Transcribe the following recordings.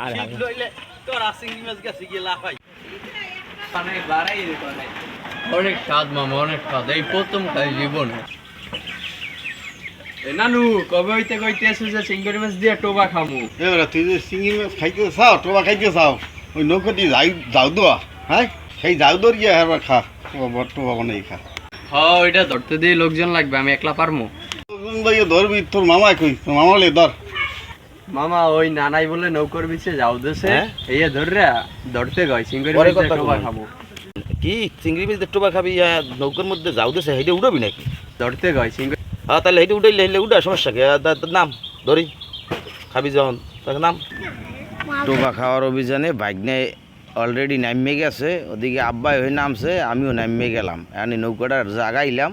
আর শীত লইলে তোর চিংড়ি মাছ গেছে গিয়ে লাভ অনেক স্বাদ মামা অনেক স্বাদ। এই প্রথম খাই জীবনে। এ নানু কবে হইতে কইতে যে চিংড়ি মাছ দিয়ে টোবা খামু? এবারে তুই যে চিংড়ি মাছ খাইতে চাও টোবা খাইতে চাও ওই নৌকাটি যাই যাও দোয়া হ্যাঁ? সেই যাও দর গিয়ে এবার খা টোবা টোবা বানাই খা। হ ওইটা ধরতে দিয়ে লোকজন লাগবে আমি একলা পারমু? ভাইয়া ধরবি তোর মামা কই? তোর মামা লে ধর। মামা ওই নানাই বলে নৌকর বিছে যাও দেশে। হ্যাঁ? এই ধরে ধরতে গয় চিংড়ি পরে মাছ দিয়ে কথা টোবা খাব। কি চিংড়ি মাছ টোবা খাবি নৌকার মধ্যে যাও দেশে হেঁটে উড়াবি নাকি? ধরতে গয় চিংড়ি হ্যাঁ তাহলে হেঁটে উঠাইলে হেলে উঠা সমস্যা কি? নাম ধরি। খাবি যখন তাকে নাম। টোবা খাওয়ার অভিযানে বাইকনে অলরেডি নামিয়ে গেছে ওদিকে আব্বাই হয়ে নামছে আমিও নামিয়ে গেলাম। আমি নৌকাটা জাগাইলাম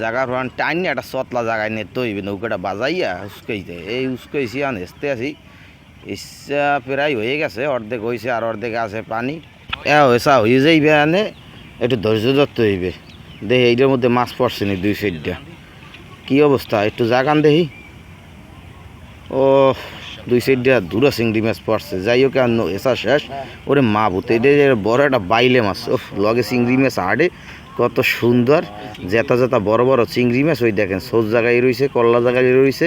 জাগার পর টাইন একটা সতলা জাগায় নিয়ে তৈবে নৌকাটা বাজাইয়া উস্কাইতে এই উস্কাইছি আন হেসতে আছি ইচ্ছা প্রায় হয়ে গেছে, অর্ধেক হয়েছে আর অর্ধেক আছে পানি। এ হয়েছা হয়ে যাইবে আনে, একটু ধৈর্য ধরতে হইবে। দেখি এইটার মধ্যে মাছ পড়ছে নি দুই সাইডটা। কি অবস্থা? একটু জাগান দেখি ও, দুই সাইডটা দূরা চিংড়ি মাছ পড়ছে। যাই হোক, আর এসা শেষ। ওরে মা ভূত, এটা বড় একটা বাইলে মাছ। ও লগে চিংড়ি মাছ আড়ে। কত সুন্দর জেতা জেতা বড় বড় চিংড়ি মাছ, ওই দেখেন সোজ জায়গায় রয়েছে কল্লা জায়গায় রয়েছে,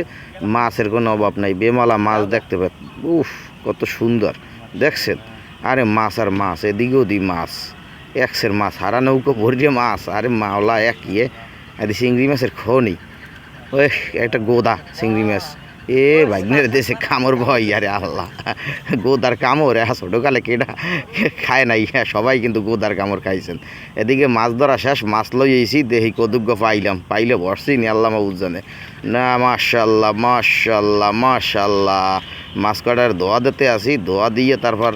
মাছের কোনো অভাব নাই, বেমালা মাছ দেখতে পাই উফ, কত সুন্দর, দেখছেন? আরে মাছ আর মাছ এদিকেও দি মাছ একশের মাছ, হারা নৌকো ভরিয়ে মাছ, আরে মাওলা, এক ইয়ে আর চিংড়ি মাছের খো নেই ওই একটা গোদা চিংড়ি মাছ এ ভাগ্নের দেশে কামড় ভয়, আরে আল্লাহ। গোদার কামড় হ্যাঁ ছোটোকালে কেটা খায় নাই হ্যাঁ সবাই কিন্তু গোদার কামড় খাইছেন। এদিকে মাছ ধরা শেষ, মাছ লই এসি দেখি কদুগ্য পাইলাম, পাইলে বসছি নি, আল্লাহ মাহুদ জানে। না, মাশাল্লাহ মাশাল্লাহ মাশাল্লাহ। মাছ কাটার ধোয়া দিতে আসি ধোয়া দিয়ে তারপর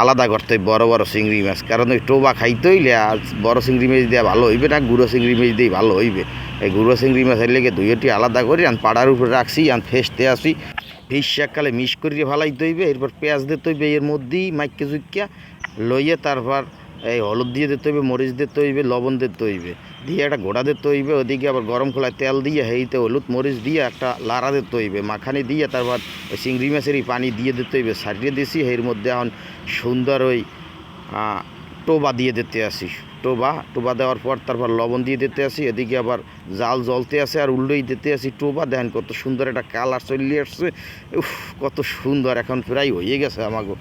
আলাদা করতে হয়, বড় বড় চিংড়ি মাছ। কারণ ওই টোবা খাইতে হইলে বড় চিংড়ি মাছ দেওয়া ভালো হইবে না, গুঁড়ো চিংড়ি মাছ দিয়ে ভালো হইবে। এই গুঁড়ো চিংড়ি মাছের লেগে দুইটি আলাদা করি, আন পাড়ার উপরে রাখছি, আন ফেসতে আসি। ফিস শাককালে মিশ করিয়ে ফালাইতে হইবে, এরপর পেঁয়াজ দিতে হইবে, এর মধ্যেই মাইকে জুইকা লইয়ে তারপর এই হলুদ দিয়ে দিতে হইবে, মরিচ দিতে হইবে, লবণ দিতে হইবে। দিয়ে একটা গোড়া দিতে হইবে, ওদিকে আবার গরম খোলায় তেল দিয়ে হেইতে হলুদ মরিচ দিয়ে একটা লাড়া দিতে হইবে, মাখানি দিয়ে তারপর চিংড়ি মাছেরই পানি দিয়ে দিতে হইবে, সারিয়ে দিছি, এর মধ্যে এখন সুন্দর ওই টোবা দিয়ে দিতে আসি। টোবা টোবা দেওয়ার পর তারপর লবণ দিয়ে দিতে আসি, এদিকে আবার জাল জ্বলতে আসে আর উল্টোই দিতে আসি টোবা দেন কত সুন্দর একটা কালার চলে আসছে। উফ, কত সুন্দর, এখন প্রায় হয়ে গেছে আমাকে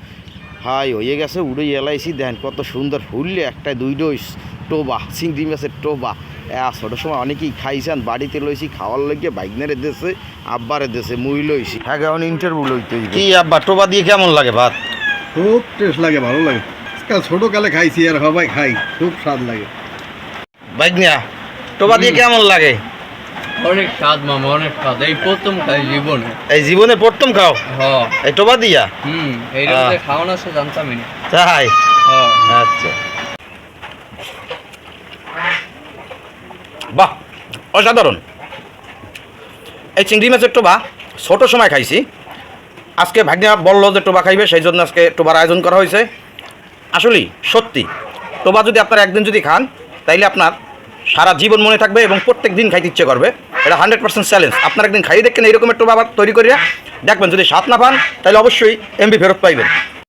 হাই হয়ে গেছে উড়ে এলাইছি। দেন কত সুন্দর ফুললে একটা দুই দুইটোই টোবা চিংড়ি মাছের টোবা। এ ছোটোর সময় অনেকেই খাইছেন বাড়িতে লইছি খাওয়ার লইগে বাইকনারে দেশে আব্বারে দেশে মুই লইছি। হ্যাঁ এখন ইন্টারভিউ লইতে কি আব্বা টোবা দিয়ে কেমন লাগে ভাত? খুব টেস্ট লাগে ভালো লাগে। আজকাল ছোটোকালে খাইছি আর সবাই খাই খুব স্বাদ লাগে। বাইকনিয়া টোবা দিয়ে কেমন লাগে? অনেক স্বাদ মামা অনেক স্বাদ। এই প্রথম খাই জীবনে। এই জীবনে প্রথম খাও? হ। এই টোবা দিয়া? হুম। খাওয়ানো জানতামই না। তাই? আচ্ছা। বাহ অসাধারণ। এই চিংড়ি মাছের টোবা ছোট সময় খাইছি। আজকে ভাগ্না বলল যে টোবা খাইবে সেই জন্য আজকে টোবার আয়োজন করা হয়েছে। আসলেই সত্যি টোবা যদি আপনারা একদিন যদি খান তাইলে আপনার সারা জীবন মনে থাকবে এবং প্রত্যেক দিন খাইতে ইচ্ছে করবে। এটা হান্ড্রেড পার্সেন্ট চ্যালেঞ্জ আপনার একদিন খাইয়ে দেখেন এইরকম একটু বাবার তৈরি করিয়া দেখবেন যদি স্বাদ না পান, তাহলে অবশ্যই এমবি ফেরত পাইবেন।